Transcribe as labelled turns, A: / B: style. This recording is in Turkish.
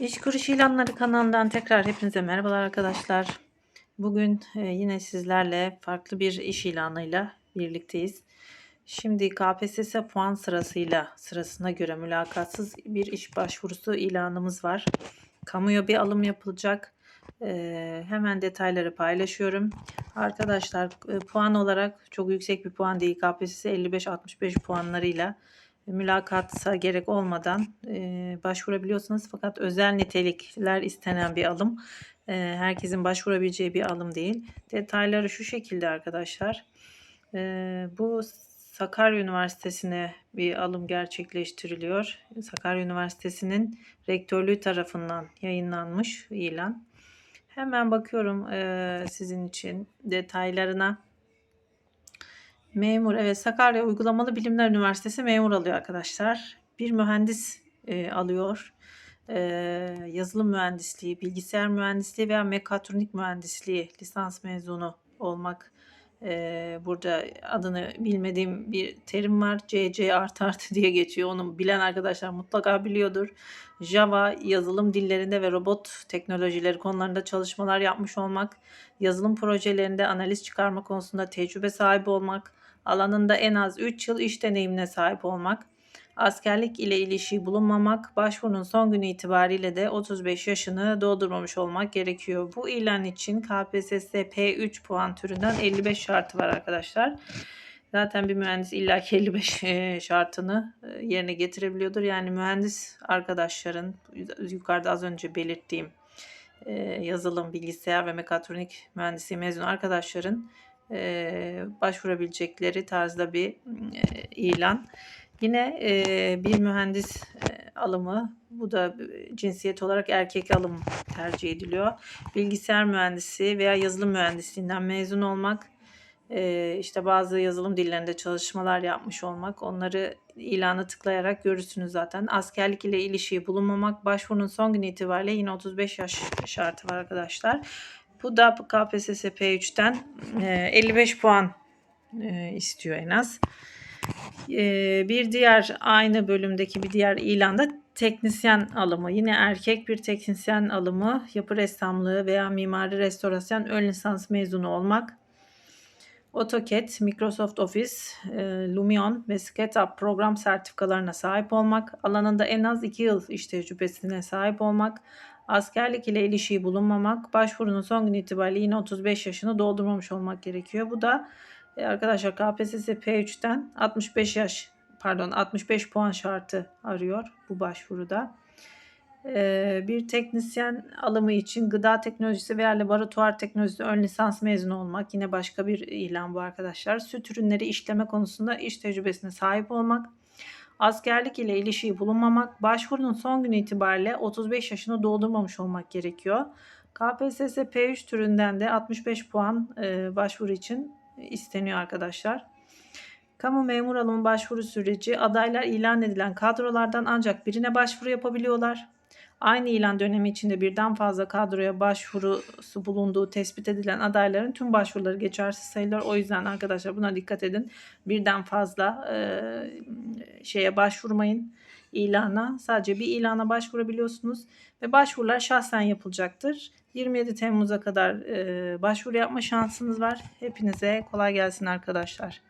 A: İş Kuruş İlanları kanalından tekrar hepinize merhabalar arkadaşlar. Bugün e, yine sizlerle farklı bir iş ilanıyla birlikteyiz. Şimdi KPSS puan sırasıyla sırasına göre mülakatsız bir iş başvurusu ilanımız var. Kamuya bir alım yapılacak. E, hemen detayları paylaşıyorum. Arkadaşlar e, puan olarak çok yüksek bir puan değil. KPSS 55-65 puanlarıyla mülakata gerek olmadan e, başvurabiliyorsunuz. Fakat özel nitelikler istenen bir alım. E, herkesin başvurabileceği bir alım değil. Detayları şu şekilde arkadaşlar. E, bu Sakarya Üniversitesi'ne bir alım gerçekleştiriliyor. Sakarya Üniversitesi'nin rektörlüğü tarafından yayınlanmış ilan. Hemen bakıyorum sizin için detaylarına. Memur evet Sakarya Uygulamalı Bilimler Üniversitesi memur alıyor arkadaşlar. Bir mühendis e, alıyor. E, yazılım mühendisliği, bilgisayar mühendisliği veya mekatronik mühendisliği lisans mezunu olmak. E, burada adını bilmediğim bir terim var. CC artı artı diye geçiyor. Onu bilen arkadaşlar mutlaka biliyordur. Java yazılım dillerinde ve robot teknolojileri konularında çalışmalar yapmış olmak, yazılım projelerinde analiz çıkarma konusunda tecrübe sahibi olmak, alanında en az 3 yıl iş deneyimine sahip olmak, askerlik ile ilişiği bulunmamak, başvurunun son günü itibariyle de 35 yaşını doldurmamış olmak gerekiyor. Bu ilan için KPSS P3 puan türünden 55 şartı var arkadaşlar. Zaten bir mühendis illaki 55 e, şartını e, yerine getirebiliyordur. Yani mühendis arkadaşların yukarıda az önce belirttiğim e, yazılım, bilgisayar ve mekatronik mühendisliği mezunu arkadaşların başvurabilecekleri tarzda bir ilan. Yine bir mühendis alımı, bu da cinsiyet olarak erkek alım tercih ediliyor. Bilgisayar mühendisi veya yazılım mühendisliğinden mezun olmak, işte bazı yazılım dillerinde çalışmalar yapmış olmak, onları ilanı tıklayarak görürsünüz zaten. Askerlik ile ilişiği bulunmamak, başvurunun son günü itibariyle yine 35 yaş şartı var arkadaşlar. Bu da KPSS P3'ten 55 puan istiyor en az. Bir diğer aynı bölümdeki bir diğer ilanda teknisyen alımı. Yine erkek bir teknisyen alımı, yapı ressamlığı veya mimari restorasyon ön lisans mezunu olmak. AutoCAD, Microsoft Office, Lumion ve SketchUp program sertifikalarına sahip olmak, alanında en az 2 yıl iş tecrübesine sahip olmak, Askerlik ile ilişiği bulunmamak, başvurunun son gün itibariyle yine 35 yaşını doldurmamış olmak gerekiyor. Bu da e, arkadaşlar KPSS P3'ten 65 yaş pardon 65 puan şartı arıyor bu başvuruda. Ee, bir teknisyen alımı için gıda teknolojisi veya laboratuvar teknolojisi ön lisans mezunu olmak yine başka bir ilan bu arkadaşlar. Süt ürünleri işleme konusunda iş tecrübesine sahip olmak askerlik ile ilişiği bulunmamak, başvurunun son günü itibariyle 35 yaşını doldurmamış olmak gerekiyor. KPSS P3 türünden de 65 puan e, başvuru için isteniyor arkadaşlar. Kamu memur alımı başvuru süreci adaylar ilan edilen kadrolardan ancak birine başvuru yapabiliyorlar. Aynı ilan dönemi içinde birden fazla kadroya başvurusu bulunduğu tespit edilen adayların tüm başvuruları geçersiz sayılır. O yüzden arkadaşlar buna dikkat edin. Birden fazla e, şeye başvurmayın ilana. Sadece bir ilana başvurabiliyorsunuz ve başvurular şahsen yapılacaktır. 27 Temmuz'a kadar e, başvuru yapma şansınız var. Hepinize kolay gelsin arkadaşlar.